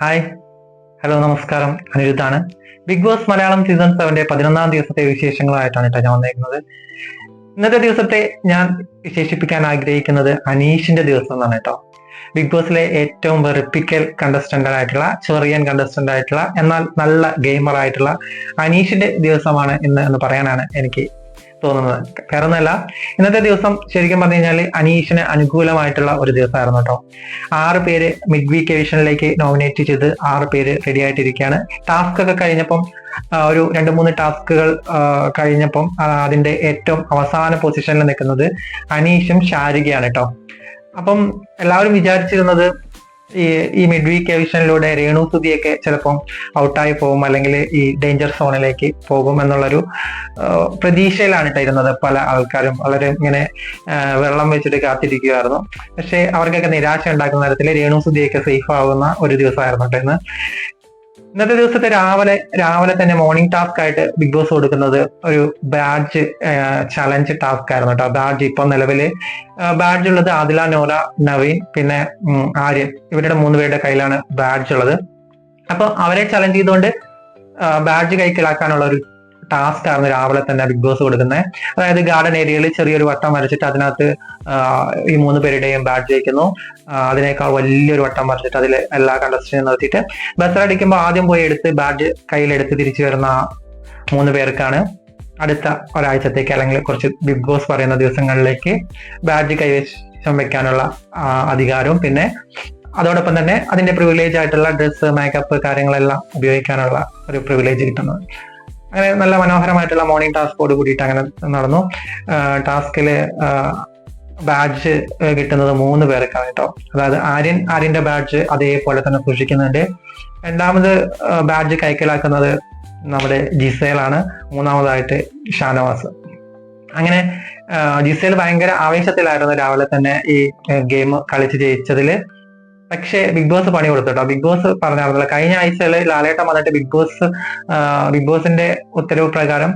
Hi. Hello നമസ്കാരം. അനിരുദ്ധാണ് big boss Malayalam season സെവന്റെ പതിനൊന്നാം ദിവസത്തെ വിശേഷങ്ങളായിട്ടാണ് ഞാൻ വന്നേക്കുന്നത്. ഇന്നത്തെ ദിവസത്തെ ഞാൻ വിശേഷിപ്പിക്കാൻ ആഗ്രഹിക്കുന്നത് അനീഷിന്റെ ദിവസം എന്നാണ് കേട്ടോ. ബിഗ് ബോസിലെ ഏറ്റവും വെറുപ്പിക്കൽ കണ്ടസ്റ്റന്റ് ആയിട്ടുള്ള ചെറിയൻ കണ്ടസ്റ്റന്റ് ആയിട്ടുള്ള എന്നാൽ നല്ല ഗെയിമർ ആയിട്ടുള്ള അനീഷിന്റെ ദിവസമാണ് ഇന്ന് എന്ന് പറയാനാണ് എനിക്ക് തോന്നുന്നത്. വേറെ ഇന്നത്തെ ദിവസം ശരിക്കും പറഞ്ഞു കഴിഞ്ഞാൽ അനീഷിന് അനുകൂലമായിട്ടുള്ള ഒരു ദിവസമായിരുന്നു കേട്ടോ. ആറ് പേര് മിഡ് വീക്ക് എഡിഷനിലേക്ക് നോമിനേറ്റ് ചെയ്ത് ആറ് പേര് റെഡി ആയിട്ടിരിക്കുകയാണ്. ടാസ്ക് ഒക്കെ കഴിഞ്ഞപ്പം ഒരു രണ്ട് മൂന്ന് ടാസ്കുകൾ കഴിഞ്ഞപ്പം അതിന്റെ ഏറ്റവും അവസാന പൊസിഷനിൽ നിൽക്കുന്നത് അനീഷും ഷാരികയാണ് കേട്ടോ. അപ്പം എല്ലാവരും വിചാരിച്ചിരുന്നത് ഈ മിഡ് വീക്ക് എവിഷനിലൂടെ രേണു സുതിയൊക്കെ ചിലപ്പം ഔട്ടായി പോകും അല്ലെങ്കിൽ ഈ ഡേഞ്ചർ സോണിലേക്ക് പോകും എന്നുള്ളൊരു പ്രതീക്ഷയിലാണ് ഇരുന്നത്. പല ആൾക്കാരും വളരെ ഇങ്ങനെ വെള്ളം വെച്ചിട്ട് കാത്തിരിക്കുകയായിരുന്നു പക്ഷേ അവർക്കൊക്കെ നിരാശ ഉണ്ടാക്കുന്ന തരത്തിൽ രേണു സുതിയൊക്കെ സേഫ് ആവുന്ന ഒരു ദിവസമായിരുന്നു ഇന്ന്. ഇന്നത്തെ ദിവസത്തെ രാവിലെ രാവിലെ തന്നെ മോർണിംഗ് ടാസ്ക് ആയിട്ട് ബിഗ് ബോസ് കൊടുക്കുന്നത് ഒരു ബാഡ്ജ് ചലഞ്ച് ടാസ്ക് ആയിരുന്നു കേട്ടോ ബാഡ്ജ് ഇപ്പൊ നിലവിൽ ബാഡ്ജ് ഉള്ളത് ആദില നോല നവീൻ പിന്നെ ആര്യൻ ഇവരുടെ മൂന്ന് പേരുടെ കയ്യിലാണ് ബാഡ്ജ് ഉള്ളത്. അപ്പൊ അവരെ ചലഞ്ച് ചെയ്തുകൊണ്ട് ബാഡ്ജ് കൈക്കലാക്കാനുള്ള ഒരു ടാസ്ക് ആയിരുന്നു രാവിലെ തന്നെ ബിഗ് ബോസ് കൊടുക്കുന്നത്. അതായത് ഗാർഡൻ ഏരിയയിൽ ചെറിയൊരു വട്ടം വരച്ചിട്ട് അതിനകത്ത് ഈ മൂന്ന് പേരുടെയും ബാഡ്ജ് ജയിക്കുന്നു. അതിനേക്കാൾ വലിയൊരു വട്ടം വരച്ചിട്ട് അതിൽ എല്ലാ കണ്ടസ്റ്റിനും നിർത്തിയിട്ട് ബസ് അടിക്കുമ്പോൾ ആദ്യം പോയി എടുത്ത് ബാഡ്ജ് കയ്യിലെടുത്ത് തിരിച്ചു വരുന്ന മൂന്ന് പേർക്കാണ് അടുത്ത ഒരാഴ്ചത്തേക്ക് അല്ലെങ്കിൽ കുറച്ച് ബിഗ് ബോസ് പറയുന്ന ദിവസങ്ങളിലേക്ക് ബാഡ്ജ് കൈവശം വെക്കാനുള്ള അധികാരവും. പിന്നെ അതോടൊപ്പം തന്നെ അതിന്റെ പ്രിവിലേജ് ആയിട്ടുള്ള ഡ്രസ്സ് മേക്കപ്പ് കാര്യങ്ങളെല്ലാം ഉപയോഗിക്കാനുള്ള ഒരു പ്രിവിലേജ് കിട്ടുന്നത്. അങ്ങനെ നല്ല മനോഹരമായിട്ടുള്ള മോർണിംഗ് ടാസ്കോട് കൂടിയിട്ട് അങ്ങനെ നടന്നു. ടാസ്കിൽ ബാഡ്ജ് കിട്ടുന്നത് മൂന്ന് പേർക്കാണ് കേട്ടോ. അതായത് ആര്യൻ ആര്യന്റെ ബാഡ്ജ് അതേപോലെ തന്നെ സൂക്ഷിക്കുന്നുണ്ട്. രണ്ടാമത് ബാഡ്ജ് കൈക്കലാക്കുന്നത് നമ്മുടെ ജിസേലാണ്. മൂന്നാമതായിട്ട് ഷാനവാസ്. അങ്ങനെ ജിസേൽ ഭയങ്കര ആവേശത്തിലായിരുന്നു രാവിലെ തന്നെ ഈ ഗെയിം കളിച്ച് ജയിച്ചതിൽ. പക്ഷേ ബിഗ് ബോസ് പണി കൊടുത്തു ബിഗ് ബോസ് പറഞ്ഞായിരുന്നല്ലോ കഴിഞ്ഞ ആഴ്ചയിൽ ലാലേട്ടൻ വന്നിട്ട് ബിഗ് ബോസ് ബിഗ് ബോസിന്റെ ഉത്തരവ് പ്രകാരം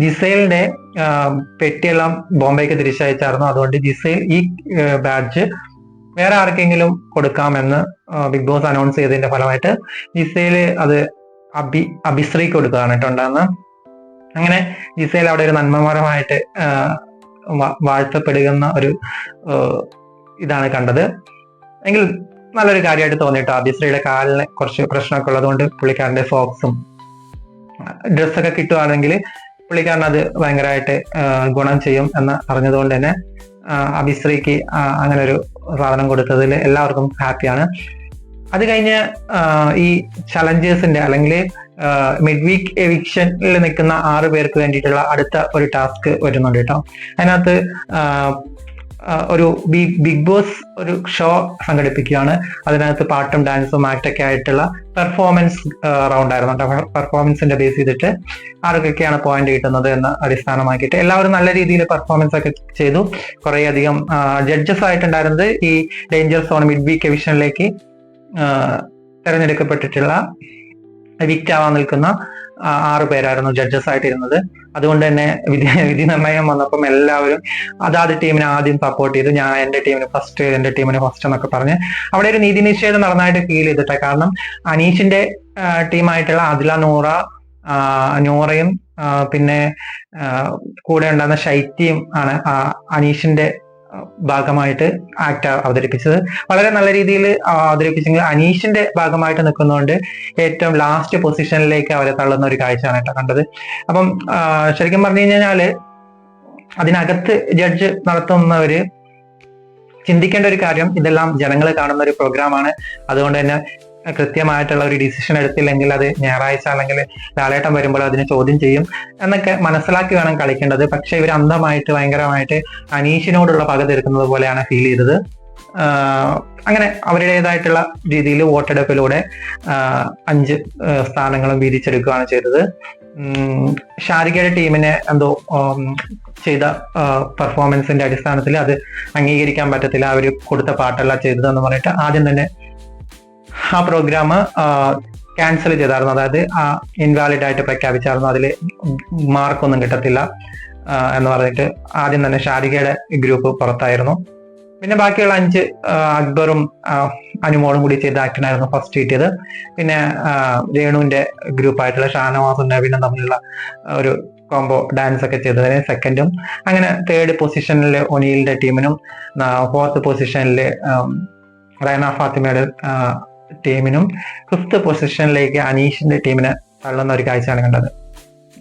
ജിസൈലിന്റെ പെട്ടിയെല്ലാം ബോംബെക്ക് തിരിച്ചയച്ചായിരുന്നു. അതുകൊണ്ട് ജിസൈൽ ഈ ബാഡ്ജ് വേറെ ആർക്കെങ്കിലും കൊടുക്കാമെന്ന് ബിഗ് ബോസ് അനൗൺസ് ചെയ്തതിന്റെ ഫലമായിട്ട് ജിസൈൽ അത് അബി അഭിശ്രീക്ക് കൊടുക്കുകയാണ് കേട്ടോ അങ്ങനെ ജിസൈൽ അവിടെ ഒരു നന്മമരമായിട്ട് വാഴ്ത്തപ്പെടുന്ന ഒരു ഇതാണ് കണ്ടത്. എങ്കിൽ നല്ലൊരു കാര്യമായിട്ട് തോന്നിട്ടോ അഭിശ്രീയുടെ കാലിന് കുറച്ച് പ്രശ്നമൊക്കെ ഉള്ളതുകൊണ്ട് പുള്ളിക്കാരന്റെ സോക്സും ഡ്രസ്സൊക്കെ കിട്ടുവാണെങ്കിൽ പുള്ളിക്കാരൻ അത് ഭയങ്കരമായിട്ട് ഗുണം ചെയ്യും എന്ന് അറിഞ്ഞതുകൊണ്ട് തന്നെ അഭിശ്രീക്ക് അങ്ങനെ ഒരു സാധനം കൊടുത്തതിൽ എല്ലാവർക്കും ഹാപ്പിയാണ്. അത് കഴിഞ്ഞ് ഈ ചലഞ്ചേഴ്സിന്റെ അല്ലെങ്കിൽ മിഡ് വീക്ക് എവിക്ഷനിൽ നിൽക്കുന്ന ആറ് പേർക്ക് വേണ്ടിയിട്ടുള്ള അടുത്ത ഒരു ടാസ്ക് വരുന്നുണ്ട് കേട്ടോ. അതിനകത്ത് ഒരു ബിഗ് ബിഗ് ബോസ് ഒരു ഷോ സംഘടിപ്പിക്കുകയാണ്. അതിനകത്ത് പാട്ടും ഡാൻസും ആക്റ്റൊക്കെ ആയിട്ടുള്ള പെർഫോമൻസ് റൗണ്ട് ആയിരുന്നു. പെർഫോമൻസിന്റെ ബേസ് ചെയ്തിട്ട് ആർക്കൊക്കെയാണ് പോയിന്റ് കിട്ടുന്നത് എന്ന് അടിസ്ഥാനമാക്കിയിട്ട് എല്ലാവരും നല്ല രീതിയിൽ പെർഫോമൻസ് ഒക്കെ ചെയ്തു. കുറേ അധികം ജഡ്ജസ് ആയിട്ടുണ്ടായിരുന്നത് ഈ ഡേഞ്ചർ സോൺ മിഡ് വീക്ക് എവിഷനിലേക്ക് തെരഞ്ഞെടുക്കപ്പെട്ടിട്ടുള്ള വിക്റ്റാവാൻ നിൽക്കുന്ന ആറ് പേരായിരുന്നു ജഡ്ജസ് ആയിട്ടിരുന്നത്. അതുകൊണ്ട് തന്നെ വിധി വിധി നിർണയം വന്നപ്പം എല്ലാവരും അതാത് ടീമിനെ ആദ്യം സപ്പോർട്ട് ചെയ്തു ഞാൻ എന്റെ ടീമിന് ഫസ്റ്റ് എന്റെ ടീമിന് ഫസ്റ്റ് എന്നൊക്കെ പറഞ്ഞ് അവിടെ ഒരു നീതി നിഷേധം നടന്നതായിട്ട് ഫീൽ ചെയ്തിട്ടെ. കാരണം അനീഷിന്റെ ടീമായിട്ടുള്ള അതില നൂറ നൂറയും പിന്നെ കൂടെ ഉണ്ടായിരുന്ന ശൈത്യം ആണ് അനീഷിന്റെ ഭാഗമായിട്ട് ആക്ട് അവതരിപ്പിച്ചത്. വളരെ നല്ല രീതിയിൽ അവതരിപ്പിച്ചെങ്കിൽ അനീഷിന്റെ ഭാഗമായിട്ട് നിൽക്കുന്നതുകൊണ്ട് ഏറ്റവും ലാസ്റ്റ് പൊസിഷനിലേക്ക് അവരെ തള്ളുന്ന ഒരു കാഴ്ചയാണ് കേട്ടോ കണ്ടത്. അപ്പം ശരിക്കും പറഞ്ഞു കഴിഞ്ഞാൽ അതിനകത്ത് ജഡ്ജ് നടത്തുന്നവര് ചിന്തിക്കേണ്ട ഒരു കാര്യം ഇതെല്ലാം ജനങ്ങൾ കാണുന്ന ഒരു പ്രോഗ്രാം ആണ്. അതുകൊണ്ട് തന്നെ കൃത്യമായിട്ടുള്ള ഒരു ഡിസിഷൻ എടുത്തില്ലെങ്കിൽ അത് ഞായറാഴ്ച അല്ലെങ്കിൽ ലാലേട്ടം വരുമ്പോൾ അതിനെ ചോദ്യം ചെയ്യും എന്നൊക്കെ മനസ്സിലാക്കി വേണം കളിക്കേണ്ടത്. പക്ഷെ ഇവർ അന്ധമായിട്ട് ഭയങ്കരമായിട്ട് അനീഷിനോടുള്ള പക തീർക്കുന്നത് പോലെയാണ് ഫീൽ ചെയ്തത്. അങ്ങനെ അവരുടേതായിട്ടുള്ള രീതിയിൽ വോട്ടെടുപ്പിലൂടെ അഞ്ച് സ്ഥാനങ്ങളും വീതിച്ചെടുക്കുകയാണ് ചെയ്തത്. ഷാരികയുടെ ടീമിനെ എന്തോ ചെയ്ത പെർഫോമൻസിന്റെ അടിസ്ഥാനത്തിൽ അത് അംഗീകരിക്കാൻ പറ്റത്തില്ല. അവർ കൊടുത്ത പാട്ടല്ല ചെയ്തതെന്ന് പറഞ്ഞിട്ട് ആദ്യം തന്നെ ആ പ്രോഗ്രാം ക്യാൻസൽ ചെയ്തായിരുന്നു. അതായത് ആ ഇൻവാലിഡ് ആയിട്ട് പ്രഖ്യാപിച്ചായിരുന്നു. അതിൽ മാർക്കൊന്നും കിട്ടത്തില്ല എന്ന് പറഞ്ഞിട്ട് ആദ്യം തന്നെ ഷാരികയുടെ ഗ്രൂപ്പ് പുറത്തായിരുന്നു. പിന്നെ ബാക്കിയുള്ള അഞ്ച് അക്ബറും അനുമോളും കൂടി ചെയ്ത ആക്ടിനായിരുന്നു ഫസ്റ്റ് കിട്ടിയത്. പിന്നെ രേണുവിന്റെ ഗ്രൂപ്പായിട്ടുള്ള ഷാനവാസും നവീനും തമ്മിലുള്ള ഒരു കോംബോ ഡാൻസ് ഒക്കെ ചെയ്തതിന് സെക്കൻഡും അങ്ങനെ തേർഡ് പൊസിഷനിൽ ഒനീലിന്റെ ടീമിനും ഫോർത്ത് പൊസിഷനിൽ റൈന ഫാത്തിമയുടെ ടീമിനും ഫിഫ്ത്ത് പൊസിഷനിലേക്ക് അനീഷിന്റെ ടീമിനെ തള്ളുന്ന ഒരു കാഴ്ചയാണ് കണ്ടത്.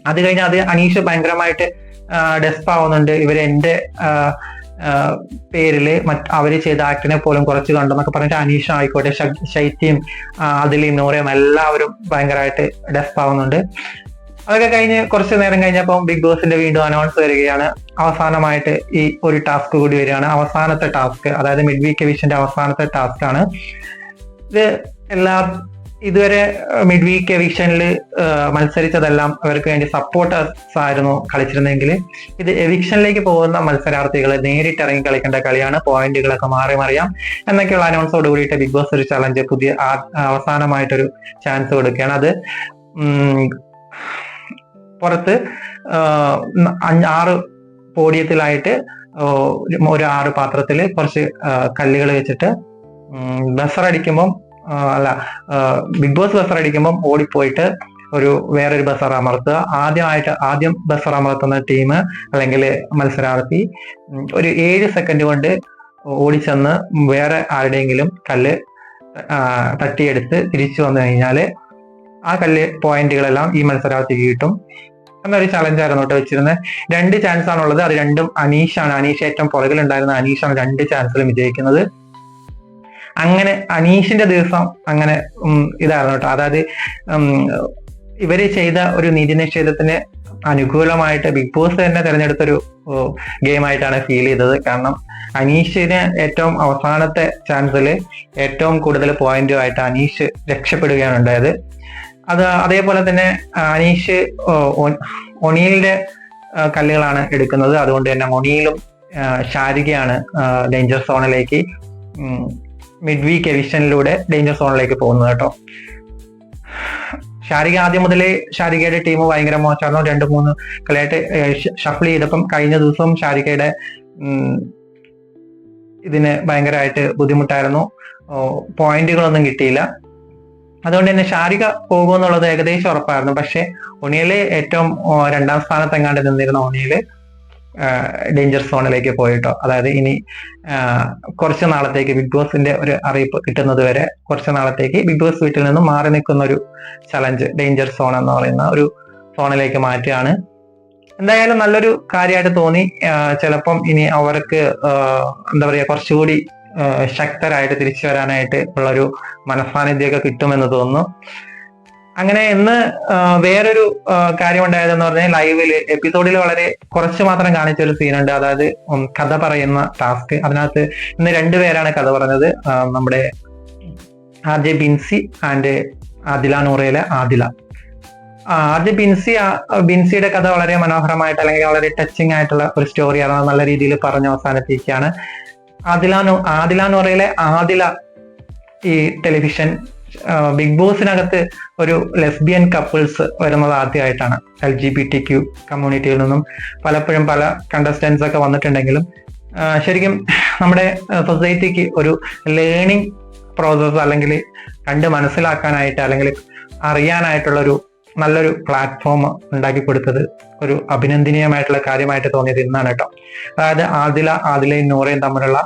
അത് കഴിഞ്ഞ് അത് അനീഷ് ഭയങ്കരമായിട്ട് ഡെസ്പ് ആവുന്നുണ്ട്. ഇവർ എന്റെ പേരിൽ മറ്റ് അവർ ചെയ്ത ആക്ടിനെ പോലും കുറച്ച് കണ്ടെന്നൊക്കെ പറഞ്ഞിട്ട് അനീഷ് ആയിക്കോട്ടെ ശൈത്യം അതിലി നൂറയും എല്ലാവരും ഭയങ്കരമായിട്ട് ഡെസ്പ് ആവുന്നുണ്ട്. അതൊക്കെ കഴിഞ്ഞ് കുറച്ച് നേരം കഴിഞ്ഞപ്പോൾ ബിഗ് ബോസിന്റെ വീണ്ടും അനൗൺസ് വരികയാണ്. അവസാനമായിട്ട് ഈ ഒരു ടാസ്ക് കൂടി വരികയാണ്. അവസാനത്തെ ടാസ്ക് അതായത് മിഡ് വീക്ക് വിഷന്റെ അവസാനത്തെ ടാസ്ക് ആണ്. എല്ലാ ഇതുവരെ മിഡ് വീക്ക് എവിക്ഷനിൽ മത്സരിച്ചതെല്ലാം അവർക്ക് വേണ്ടി സപ്പോർട്ടേഴ്സ് ആയിരുന്നു കളിച്ചിരുന്നെങ്കിൽ ഇത് എവിക്ഷനിലേക്ക് പോകുന്ന മത്സരാർത്ഥികൾ നേരിട്ടിറങ്ങി കളിക്കേണ്ട കളിയാണ്. പോയിന്റുകളൊക്കെ മാറി മറിയാം. എന്നൊക്കെയുള്ള അനൗൺസോട് കൂടിയിട്ട് ബിഗ് ബോസ് ഒരു ചലഞ്ച് പുതിയ അവസാനമായിട്ടൊരു ചാൻസ് കൊടുക്കുകയാണ്. അത് പുറത്ത് ആറ് പോഡിയത്തിലായിട്ട് ഒരു ആറ് പാത്രത്തിൽ കുറച്ച് കല്ലുകൾ വെച്ചിട്ട് ബസർ അടിക്കുമ്പം അല്ല ബിഗ് ബോസ് ബസർ അടിക്കുമ്പം ഓടിപ്പോയിട്ട് ഒരു വേറൊരു ബസർ അമർത്തുക. ആദ്യമായിട്ട് ആദ്യം ബസർ അമർത്തുന്ന ടീം അല്ലെങ്കിൽ മത്സരാർത്ഥി ഒരു ഏഴ് സെക്കൻഡ് കൊണ്ട് ഓടിച്ചെന്ന് വേറെ ആരുടെയെങ്കിലും കല്ല് തട്ടിയെടുത്ത് തിരിച്ചു വന്നു കഴിഞ്ഞാൽ ആ കല്ല് പോയിന്റുകളെല്ലാം ഈ മത്സരാർത്ഥിക്ക് കിട്ടും. എന്നൊരു ചലഞ്ചായിരുന്നു കേട്ടോ വെച്ചിരുന്നത് രണ്ട് ചാൻസ് ആണുള്ളത്. അത് രണ്ടും അനീഷാണ്. അനീഷ് ഏറ്റവും പുറകിലുണ്ടായിരുന്ന അനീഷാണ് രണ്ട് ചാൻസിലും വിജയിക്കുന്നത്. അങ്ങനെ അനീഷിന്റെ ദിവസം അങ്ങനെ ഇതായിരുന്നു കേട്ടോ. അതായത് ഇവർ ചെയ്ത ഒരു നീതി നിഷേധത്തിന് അനുകൂലമായിട്ട് ബിഗ് ബോസ് തന്നെ തിരഞ്ഞെടുത്തൊരു ഗെയിം ആയിട്ടാണ് ഫീൽ ചെയ്തത്. കാരണം അനീഷിന് ഏറ്റവും അവസാനത്തെ ചാൻസിൽ ഏറ്റവും കൂടുതൽ പോയിന്റുമായിട്ട് അനീഷ് രക്ഷപ്പെടുകയാണ് ഉണ്ടായത്. അത് അതേപോലെ തന്നെ അനീഷ് ഒണിയലിന്റെ കല്ലുകളാണ് എടുക്കുന്നത്. അതുകൊണ്ട് തന്നെ ഒണിയിലും ഷാരികയാണ് ഡേഞ്ചർ സോണിലേക്ക് മിഡ് വീക്ക് എവിഷനിലൂടെ ഡേഞ്ചർ സോണിലേക്ക് പോകുന്നത് കേട്ടോ. ഷാരിക ആദ്യം മുതലേ ഷാരികയുടെ ടീം ഭയങ്കര മോശമായിരുന്നു. രണ്ട് മൂന്ന് കളിയായിട്ട് ഷഫിൾ ചെയ്തപ്പം കഴിഞ്ഞ ദിവസം ഷാരികയുടെ ഇതിന് ഭയങ്കരമായിട്ട് ബുദ്ധിമുട്ടായിരുന്നു. പോയിന്റുകളൊന്നും കിട്ടിയില്ല. അതുകൊണ്ട് തന്നെ ഷാരിക പോകുമെന്നുള്ളത് ഏകദേശം ഉറപ്പായിരുന്നു. പക്ഷെ ഒണിയൽ ഏറ്റവും രണ്ടാം സ്ഥാനത്ത് എങ്ങാണ്ട് നിന്നിരുന്ന ഒണിയൽ ഡേഞ്ചർ സോണിലേക്ക് പോയിട്ടോ. അതായത് ഇനി കുറച്ച് നാളത്തേക്ക് ബിഗ് ബോസിന്റെ ഒരു അറിയിപ്പ് കിട്ടുന്നത് വരെ കുറച്ച് നാളത്തേക്ക് ബിഗ് ബോസ് വീട്ടിൽ നിന്നും മാറി നിൽക്കുന്ന ഒരു ചലഞ്ച് ഡേഞ്ചർ സോൺ എന്ന് പറയുന്ന ഒരു സോണിലേക്ക് മാറ്റുകയാണ്. എന്തായാലും നല്ലൊരു കാര്യമായിട്ട് തോന്നി. ചിലപ്പം ഇനി അവർക്ക് എന്താ പറയുക കുറച്ചുകൂടി ശക്തരായിട്ട് തിരിച്ചു വരാനായിട്ട് ഉള്ളൊരു മനസാന്നിധ്യമൊക്കെ കിട്ടുമെന്ന് തോന്നുന്നു. അങ്ങനെ ഇന്ന് വേറൊരു കാര്യം ഉണ്ടായതെന്ന് പറഞ്ഞാൽ ലൈവിൽ എപ്പിസോഡിൽ വളരെ കുറച്ച് മാത്രം കാണിച്ച ഒരു സീനുണ്ട്. അതായത് കഥ പറയുന്ന ടാസ്ക്. അതിനകത്ത് ഇന്ന് രണ്ടുപേരാണ് കഥ പറഞ്ഞത്. നമ്മുടെ R J Binsi and Adhila നൂറയിലെ Adhila. ആദ്യം ബിൻസി ബിൻസിയുടെ കഥ വളരെ മനോഹരമായിട്ട് അല്ലെങ്കിൽ വളരെ ടച്ചിങ് ആയിട്ടുള്ള ഒരു സ്റ്റോറിയാണ് നല്ല രീതിയിൽ പറഞ്ഞ് അവസാനിപ്പിക്കുകയാണ്. ആദില ആദില നൂറയിലെ ആദില ഈ ടെലിവിഷൻ ബിഗ് ബോസിനകത്ത് ഒരു ലെസ്ബിയൻ കപ്പിൾസ് വരുന്നത് ആദ്യമായിട്ടാണ് L G B T Q കമ്മ്യൂണിറ്റിയിൽ നിന്നും പലപ്പോഴും പല കണ്ടസ്റ്റൻസ് ഒക്കെ വന്നിട്ടുണ്ടെങ്കിലും ശരിക്കും നമ്മുടെ സൊസൈറ്റിക്ക് ഒരു ലേണിംഗ് പ്രോസസ്സ് അല്ലെങ്കിൽ കണ്ട് മനസ്സിലാക്കാനായിട്ട് അല്ലെങ്കിൽ അറിയാനായിട്ടുള്ള ഒരു നല്ലൊരു പ്ലാറ്റ്ഫോം ഉണ്ടാക്കി കൊടുത്തത് ഒരു അഭിനന്ദനീയമായിട്ടുള്ള കാര്യമായിട്ട് തോന്നിയത് ഇന്നാണ് കേട്ടോ. അതായത് ആദില ആദിലയും നൂറയും തമ്മിലുള്ള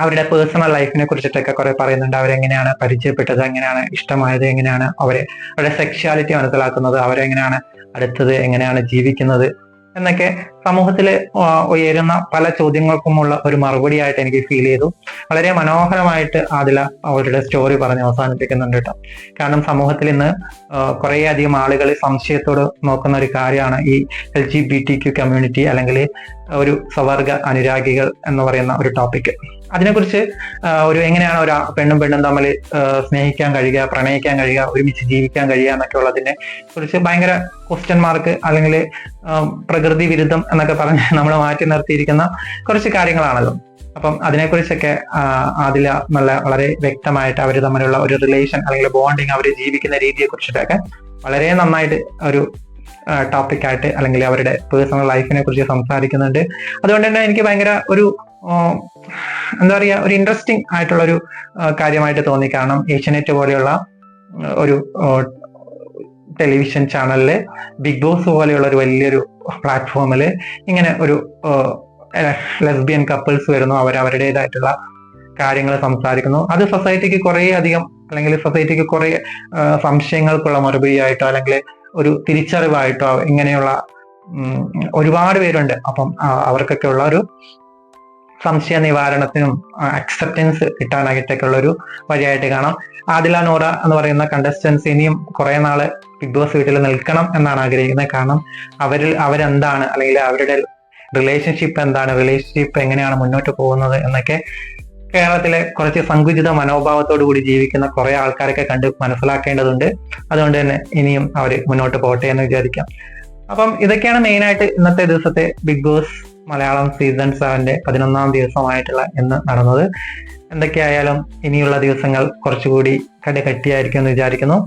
അവരുടെ പേഴ്സണൽ ലൈഫിനെ കുറിച്ചിട്ടൊക്കെ കുറെ പറയുന്നുണ്ട്. അവരെങ്ങനെയാണ് പരിചയപ്പെട്ടത്? എങ്ങനെയാണ് ഇഷ്ടമായത്? എങ്ങനെയാണ് അവരെ അവരുടെ സെക്ഷുവാലിറ്റി മനസ്സിലാക്കുന്നത്? അവരെങ്ങനെയാണ് അടുത്തത്? എങ്ങനെയാണ് ജീവിക്കുന്നത്? എന്നൊക്കെ സമൂഹത്തിൽ ഉയരുന്ന പല ചോദ്യങ്ങൾക്കുമുള്ള ഒരു മറുപടിയായിട്ട് എനിക്ക് ഫീൽ ചെയ്തു. വളരെ മനോഹരമായിട്ട് ആദില അവരുടെ സ്റ്റോറി പറഞ്ഞ് അവസാനിപ്പിക്കുന്നുണ്ട് കേട്ടോ. കാരണം സമൂഹത്തിൽ ഇന്ന് കുറേയധികം ആളുകൾ സംശയത്തോട് നോക്കുന്ന ഒരു കാര്യമാണ് ഈ L G B T Q community അല്ലെങ്കിൽ ഒരു സ്വവർഗ അനുരാഗികൾ എന്ന് പറയുന്ന ഒരു ടോപ്പിക് അതിനെക്കുറിച്ച് ഒരു എങ്ങനെയാണ് ഒരു പെണ്ണും പെണ്ണും തമ്മിൽ സ്നേഹിക്കാൻ കഴിയുക പ്രണയിക്കാൻ കഴിയുക ഒരുമിച്ച് ജീവിക്കാൻ കഴിയുക എന്നൊക്കെ ഉള്ളതിനെ കുറിച്ച് ഭയങ്കര ക്വസ്റ്റ്യൻ മാർക്ക് അല്ലെങ്കിൽ പ്രകൃതി വിരുദ്ധം എന്നൊക്കെ പറഞ്ഞ് നമ്മൾ മാറ്റി നിർത്തിയിരിക്കുന്ന കുറച്ച് കാര്യങ്ങളാണല്ലോ അപ്പം അതിനെക്കുറിച്ചൊക്കെ അതിൽ നല്ല വളരെ വ്യക്തമായിട്ട് അവർ തമ്മിലുള്ള ഒരു റിലേഷൻ അല്ലെങ്കിൽ ബോണ്ടിങ് അവർ ജീവിക്കുന്ന രീതിയെ കുറിച്ചിട്ടൊക്കെ വളരെ നന്നായിട്ട് ഒരു ടോപ്പിക്കായിട്ട് അല്ലെങ്കിൽ അവരുടെ പേഴ്സണൽ ലൈഫിനെ കുറിച്ച് സംസാരിക്കുന്നുണ്ട്. അതുകൊണ്ട് തന്നെ എനിക്ക് ഭയങ്കര ഒരു എന്താ പറയുക ഒരു ഇൻട്രസ്റ്റിംഗ് ആയിട്ടുള്ള ഒരു കാര്യമായിട്ട് തോന്നി. കാരണം ഏഷ്യനെറ്റ് പോലെയുള്ള ഒരു ടെലിവിഷൻ ചാനലിൽ ബിഗ് ബോസ് പോലെയുള്ള ഒരു വലിയൊരു പ്ലാറ്റ്ഫോമിൽ ഇങ്ങനെ ഒരു ലെസ്ബിയൻ കപ്പിൾസ് വരുന്നു. അവർ അവരുടേതായിട്ടുള്ള കാര്യങ്ങൾ സംസാരിക്കുന്നു. അത് സൊസൈറ്റിക്ക് കുറേ അധികം അല്ലെങ്കിൽ സൊസൈറ്റിക്ക് കുറേ സംശയങ്ങൾക്കുള്ള സംശയങ്ങൾക്കുള്ള മറുപടിയായിട്ടോ അല്ലെങ്കിൽ ഒരു തിരിച്ചറിവായിട്ടോ ഇങ്ങനെയുള്ള ഒരുപാട് പേരുണ്ട്. അപ്പം അവർക്കൊക്കെ ഉള്ള ഒരു സംശയ നിവാരണത്തിനും അക്സെപ്റ്റൻസ് കിട്ടാനായിട്ടൊക്കെ ഒരു വഴിയായിട്ട് കാണാം. ആദില നോറ എന്ന് പറയുന്ന കണ്ടസ്റ്റൻസ് ഇനിയും കുറെ നാൾ ബിഗ് ബോസ് വീട്ടിൽ നിൽക്കണം എന്നാണ് ആഗ്രഹിക്കുന്നത്. കാരണം അവരിൽ അവരെന്താണ്? അല്ലെങ്കിൽ അവരുടെ റിലേഷൻഷിപ്പ് എന്താണ്? റിലേഷൻഷിപ്പ് എങ്ങനെയാണ് മുന്നോട്ട് പോകുന്നത്? എന്നൊക്കെ കേരളത്തിലെ കുറച്ച് സങ്കുചിത മനോഭാവത്തോടു കൂടി ജീവിക്കുന്ന കുറെ ആൾക്കാരൊക്കെ കണ്ട് മനസ്സിലാക്കേണ്ടതുണ്ട്. അതുകൊണ്ട് തന്നെ ഇനിയും അവർ മുന്നോട്ട് പോകട്ടെ എന്ന് വിചാരിക്കാം. അപ്പം ഇതൊക്കെയാണ് മെയിനായിട്ട് ഇന്നത്തെ ദിവസത്തെ ബിഗ് ബോസ് മലയാളം സീസൺ സെവന്റെ പതിനൊന്നാം ദിവസമായിട്ടുള്ള ഇന്ന് നടന്നത്. എന്തൊക്കെയായാലും ഇനിയുള്ള ദിവസങ്ങൾ കുറച്ചുകൂടി കടുകട്ടിയായിരിക്കും എന്ന് വിചാരിക്കുന്നു.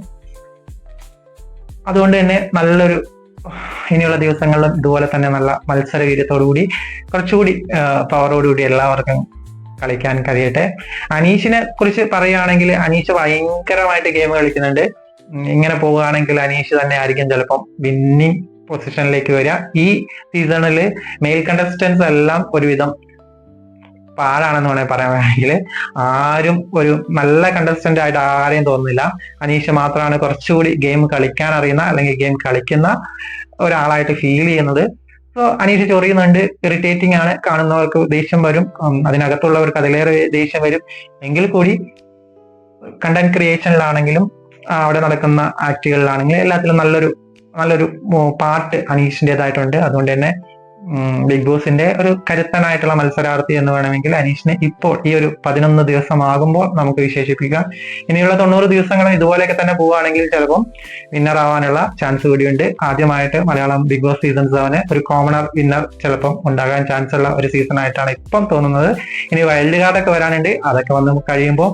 അതുകൊണ്ട് തന്നെ നല്ലൊരു ഇനിയുള്ള ദിവസങ്ങളിലും ഇതുപോലെ തന്നെ നല്ല മത്സര വീര്യത്തോടുകൂടി കുറച്ചുകൂടി പവറോടുകൂടി എല്ലാവർക്കും കളിക്കാൻ കഴിയട്ടെ. അനീഷിനെ കുറിച്ച് പറയുകയാണെങ്കിൽ അനീഷ് ഭയങ്കരമായിട്ട് ഗെയിം കളിക്കുന്നുണ്ട്. ഇങ്ങനെ പോവുകയാണെങ്കിൽ അനീഷ് തന്നെ ആയിരിക്കും ചിലപ്പം വിന്നിങ് പൊസിഷനിലേക്ക് വരിക. ഈ സീസണിൽ മെയിൽ കണ്ടസ്റ്റൻസ് എല്ലാം ഒരുവിധം പാടാണെന്ന് വേണമെങ്കിൽ പറയാമെങ്കിൽ ആരും ഒരു നല്ല കണ്ടസ്റ്റന്റ് ആയിട്ട് ആരെയും തോന്നുന്നില്ല. അനീഷ് മാത്രമാണ് കുറച്ചുകൂടി ഗെയിം കളിക്കാൻ അറിയുന്ന അല്ലെങ്കിൽ ഗെയിം കളിക്കുന്ന ഒരാളായിട്ട് ഫീൽ ചെയ്യുന്നത്. സോ അനീഷ് ചൊറിയുന്നുണ്ട്. ഇറിറ്റേറ്റിംഗ് ആണ്. കാണുന്നവർക്ക് ദേഷ്യം വരും. അതിനകത്തുള്ളവർക്ക് അതിലേറെ ദേഷ്യം വരും. എങ്കിൽ കൂടി കണ്ടന്റ് ക്രിയേഷനിലാണെങ്കിലും അവിടെ നടക്കുന്ന ആക്ടുകളിലാണെങ്കിലും എല്ലാത്തിലും നല്ലൊരു നല്ലൊരു പാട്ട് അനീഷിന്റെതായിട്ടുണ്ട് അതുകൊണ്ട് തന്നെ ബിഗ് ബോസിന്റെ ഒരു കരുത്തനായിട്ടുള്ള മത്സരാർത്ഥി എന്ന് വേണമെങ്കിൽ അനീഷിനെ ഇപ്പോൾ ഈ ഒരു പതിനൊന്ന് ദിവസമാകുമ്പോൾ നമുക്ക് വിശേഷിപ്പിക്കാം. ഇനിയുള്ള തൊണ്ണൂറ് ദിവസങ്ങളും ഇതുപോലെയൊക്കെ തന്നെ പോവുകയാണെങ്കിൽ ചിലപ്പം വിന്നർ ആവാനുള്ള ചാൻസ് കൂടിയുണ്ട്. ആദ്യമായിട്ട് മലയാളം ബിഗ് ബോസ് സീസൺ സെവന് ഒരു കോമണർ വിന്നർ ചിലപ്പം ഉണ്ടാകാൻ ചാൻസ് ഉള്ള ഒരു സീസൺ ആയിട്ടാണ് ഇപ്പം തോന്നുന്നത്. ഇനി വൈൽഡ് കാർഡൊക്കെ വരാനുണ്ട്. അതൊക്കെ വന്ന് കഴിയുമ്പോൾ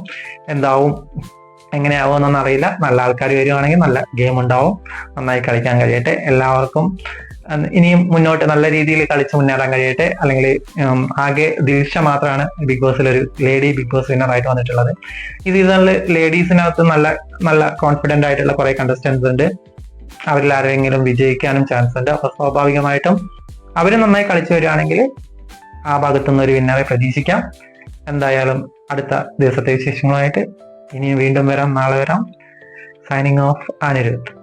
എന്താവും? എങ്ങനെയാവുമെന്നൊന്നും അറിയില്ല. നല്ല ആൾക്കാർ വരുവാണെങ്കിൽ നല്ല ഗെയിം ഉണ്ടാവും. നന്നായി കളിക്കാൻ കഴിയട്ടെ. എല്ലാവർക്കും ഇനിയും മുന്നോട്ട് നല്ല രീതിയിൽ കളിച്ച് മുന്നേറാൻ കഴിയട്ടെ. അല്ലെങ്കിൽ ആകെ ദീക്ഷ മാത്രമാണ് ബിഗ് ബോസിൽ ഒരു ലേഡി ബിഗ് ബോസ് വിന്നർ ആയിട്ട് വന്നിട്ടുള്ളത്. ഈ സീസണിൽ ലേഡീസിനകത്ത് നല്ല നല്ല കോൺഫിഡന്റ് ആയിട്ടുള്ള കുറെ കണ്ടസ്റ്റൻസ് ഉണ്ട്. അവരിൽ ആരെങ്കിലും വിജയിക്കാനും ചാൻസ് ഉണ്ട്. അപ്പൊ സ്വാഭാവികമായിട്ടും അവർ നന്നായി കളിച്ചു വരികയാണെങ്കിൽ ആ ഭാഗത്തുനിന്ന് ഒരു വിന്നറെ പ്രതീക്ഷിക്കാം. എന്തായാലും അടുത്ത ദിവസത്തെ വിശേഷങ്ങളുമായിട്ട് ഇനിയും വീണ്ടും വരാം. നാളെ വരാം. Signing off Anirudh.